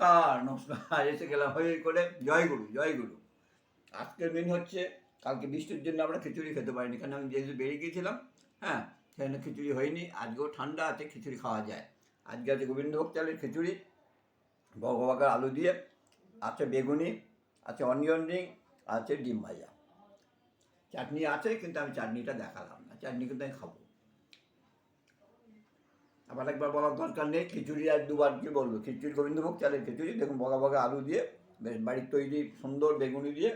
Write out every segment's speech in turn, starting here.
নমস্কার নমস্কার। এসে গেলাম। হয়ে করে জয় গুরু জয় গুরু। আজকের মেন হচ্ছে, কালকে বৃষ্টির জন্য আমরা খিচুড়ি খেতে পারিনি। কারণ আমি যেহেতু বেরিয়ে গিয়েছিলাম হ্যাঁ সেখানে খিচুড়ি হয়নি। আজকেও ঠান্ডা আছে, খিচুড়ি খাওয়া যায়। আজকে আছে গোবিন্দভোগ চালের খিচুড়ি ভগবাগার আলু দিয়ে, আছে বেগুনি, আছে অনিয়ন রিং, আছে ডিম ভাজা। চাটনি আছে, কিন্তু আমি চাটনিটা দেখালাম না। চাটনি কিন্তু আমি খাব। আবার একবার বলার দরকার নেই, খিচুড়ি আর দুবার কি বলব? খিচুড়ি গোবিন্দভোগ চালের খিচুড়ি, দেখুন বগা বগা আলু দিয়ে, বেশ বাড়ির তৈরি সুন্দর বেগুনি দিয়ে,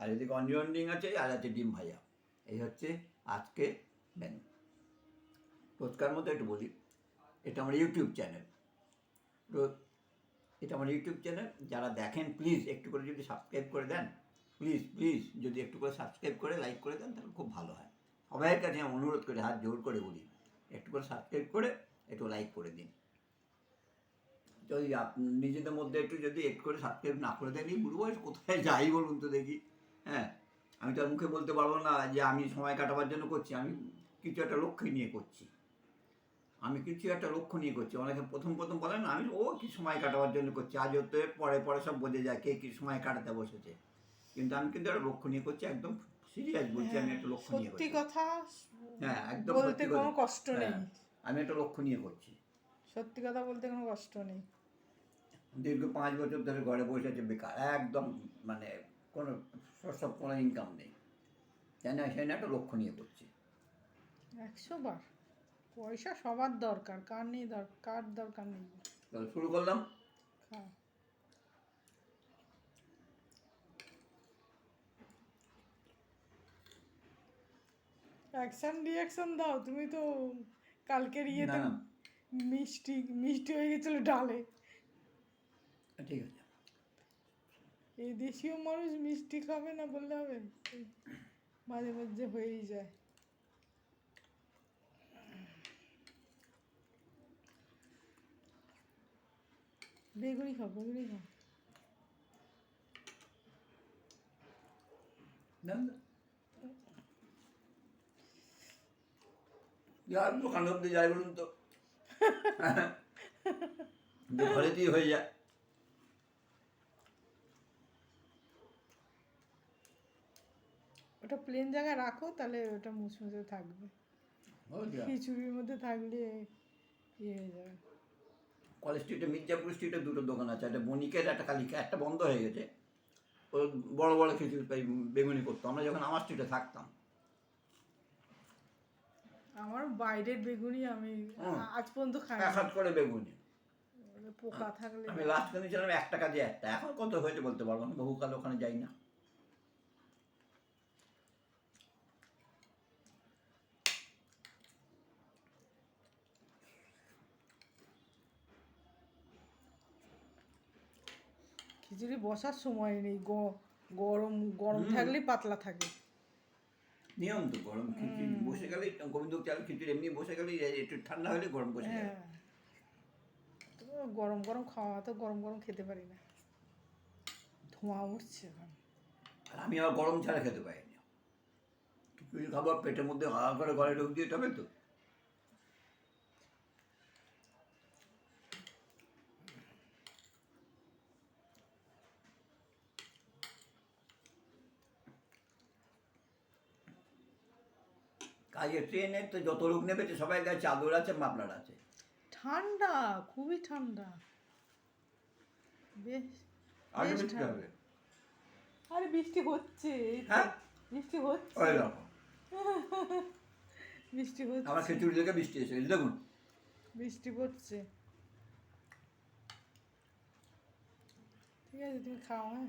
আর এদিকে অনিয়ন রিং আছে, আর আছে ডিম ভাজা। এই হচ্ছে আজকে মেনু রোজকার মতো একটু বলি, এটা আমার ইউটিউব চ্যানেল। এটা আমার ইউটিউব চ্যানেল, যারা দেখেন প্লিজ একটু করে যদি সাবস্ক্রাইব করে দেন প্লিজ প্লিজ যদি একটু করে সাবস্ক্রাইব করে লাইক করে দেন, তাহলে খুব ভালো হয়। সবাইয়ের কাছে অনুরোধ করে, হাত জোর করে বলি, একটু করে সাবস্ক্রাইব করে একটু লাইক করে দিন। যদি নিজেদের মধ্যে একটু যদি একটু করে সাবস্ক্রাইব না করে দেন এই বুড়ো বয়স কোথায় যাই বলুন তো দেখি হ্যাঁ? আমি তো আর মুখে বলতে পারব না যে আমি সময় কাটাবার জন্য করছি আমি কিছু একটা লক্ষ্য নিয়ে করছি। আমি কিছু একটা লক্ষ্য নিয়ে করছি। অনেকে প্রথম প্রথম বলেন আমি ও কি সময় কাটাবার জন্য করছি আজ হতে পরে পরে সব বোঝে যায় কে কি সময় কাটাতে বসেছে। কিন্তু আমি কিন্তু একটা লক্ষ্য নিয়ে করছি একদম সিরিয়াস বলছি আমি একটা লক্ষ্য নিয়ে করছি। কথা হ্যাঁ একদম বলতে কোনো কষ্ট নেই। হ্যাঁ, আমি একটা লক্ষ্য নিয়ে করছি। সত্যি কথা বলতে কোনো কষ্ট নেই। দীর্ঘ পাঁচ বছর ধরে ঘরে বসে আছে বেকার। একদম মানে কোনো সোর্স অফ কোনো ইনকাম নেই। তাই না সেই একটা লক্ষ্য নিয়ে করছি। একশো বার। পয়সা সবার দরকার কার নেই দরকার কার দরকার নেই। তাহলে শুরু করলাম। হ্যাঁ অ্যাকশন রিয়াকশন দাও। তুমি তো কালকের ইয়েতে। মিষ্টি মিষ্টি হয়ে গেছিল ডালে। ঠিক আছে। এই দেশীয় মানুষ মিষ্টি খাবে না বললে হবে মাঝে মধ্যে হয়েই যায়। বেগুনি খাও বেগুনি খাও না না। যার দোকান অব্দি যাই বলুন তো। ঘরেতেই হয়ে যায়। ওটা প্লেন জায়গায় রাখো তাহলে ওটা মুচমুচে থাকবে। খিচুড়ির মধ্যে থাকলে ইয়ে হয়ে যাবে। কলেজ স্ট্রিটে মির্জাপুর স্ট্রিটে দুটো দোকান আছে। একটা বণিকের একটা কালিকা একটা বন্ধ হয়ে গেছে। ও বড় বড় খিচুড়ি বেগুনি করতো। আমরা যখন আমার স্ট্রিটে থাকতাম আমার বাইরের বেগুনি আমি আজ পর্যন্ত খাই এক হাত করে বেগুনি। না। পোকা থাকলে আমি লাস্ট কিনেছিলাম এক টাকা দিয়ে একটা। এখন কত হয়েছে বলতে পারব না বহুকাল ওখানে যাই না। খিচুড়ি বসার সময় নেই গ- গরম গরম। থাকলে পাতলা থাকে। নিয়ম তো গরম খিচুড়ি বসে গেলেই গোবিন্দ চাল খিচুড়ি এমনি বসে গেলেই একটু ঠান্ডা হলে গরম বসে যায়। হ্যাঁ। তো গরম গরম খাওয়া তো গরম গরম খেতে পারি না। ধোঁয়া উঠছে এখন। আর আমি আবার গরম ছাড়া খেতে পারি না। খিচুড়ি খাবার পেটের মধ্যে হা করে গলে ঢুক দিয়ে তবে তো। কাজে ট্রেনে তো যত লোক নেমেছে সবাই গায়ে চাদর আছে মাপলার আছে। ঠান্ডা খুবই ঠান্ডা। বেশ আগে বেশ মিটতে ঠান্ডা। হবে? আরে বৃষ্টি হচ্ছে এই তো। হ্যাঁ? বৃষ্টি হচ্ছে। ওই বৃষ্টি হচ্ছে। আমার খিচুড়ি থেকে বৃষ্টি এসে গেছে দেখুন। বৃষ্টি পড়ছে। ঠিক আছে তুমি খাও হ্যাঁ?